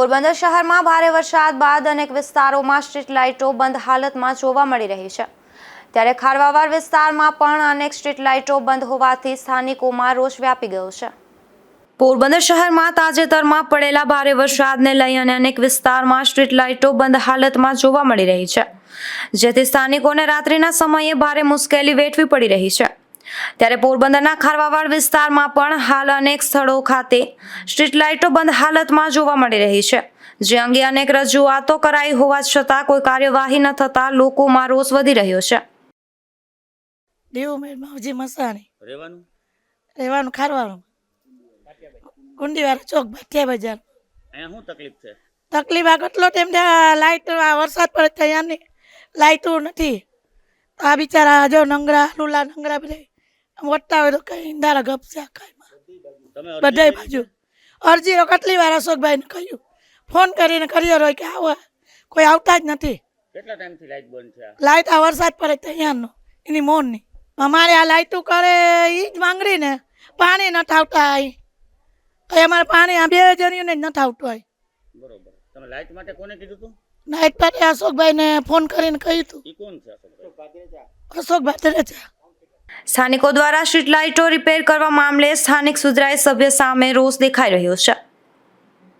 પોરબંદર શહેરમાં ભારે વરસાદ બાદ અનેક વિસ્તારોમાં સ્ટ્રીટ લાઇટો બંધ હાલતમાં જોવા મળી રહી છે. ત્યારે ખારવાવાર વિસ્તારમાં પણ અનેક સ્ટ્રીટ લાઇટો બંધ હોવાથી સ્થાનિકોમાં રોષ વ્યાપી ગયો છે. પોરબંદર શહેરમાં તાજેતરમાં પડેલા ભારે વરસાદને લઈ અને અનેક વિસ્તારમાં સ્ટ્રીટ લાઇટો બંધ હાલતમાં જોવા મળી રહી છે. જેથી સ્થાનિકોને રાત્રિના સમયે ભારે મુશ્કેલી વેઠવી પડી રહી છે. ત્યારે પોરબંદરના ખારવાવાડ વિસ્તારમાં પણ હાલ અનેક સ્થળો ખાતે સ્ટ્રીટ લાઇટો બંધ હાલતમાં જોવા મળી રહી છે. જે અંગે અનેક રજૂઆતો કરાઈ હોવા છતાં કોઈ કાર્યવાહી ન થતાં લોકોમાં રોષ વધી રહ્યો છે. દેવું માવજી મસાણી. રહેવાનું? રહેવાનું ખારવાનું ગુંડીવાળા ચોક ભાટિયા બજાર. અહીંયા શું તકલીફ છે? તકલીફ આ કેટલો ટાઈમ થયા લાઇટ વરસાદ પડે ત્યાં લાઇટો નથી. આ બિચારા જો નંગરા લુલા નંગરા બધા વટતા હોય તો કઈ ઇંદારા ગપશે આખામાં તમે બધાય બાજુ. બાજુ અરજીઓ કેટલી વાર અશોકભાઈને કહ્યું. ફોન કરીને કર્યો રહ્યો કે આવો. કોઈ આવતા જ નથી. કેટલા ટાઈમથી લાઈટ બંધ છે લાઈટ આ વરસાદ પડે તો અહીંયાનો. એની મોરની અમારે આ લાઇટું કરે એ જ માંગડી ને પાણી નથી આવતા અહીં અહીં અમારે પાણી આ બે જણીઓને જ નથી આવતું અહીં બરોબર. તમે લાઈટ માટે કોને કીધું હતું નાઇટ પાસે અશોકભાઈને ફોન કરીને કહ્યું હતું એ કોણ છે અશોકભાઈ? અશોક તરેજા સ્થાનિકો દ્વારા સ્ટ્રીટ લાઇટો રિપેર કરવા મામલે સ્થાનિક સુધરાઈ સભ્ય સામે રોષ દેખાઈ રહ્યો છે.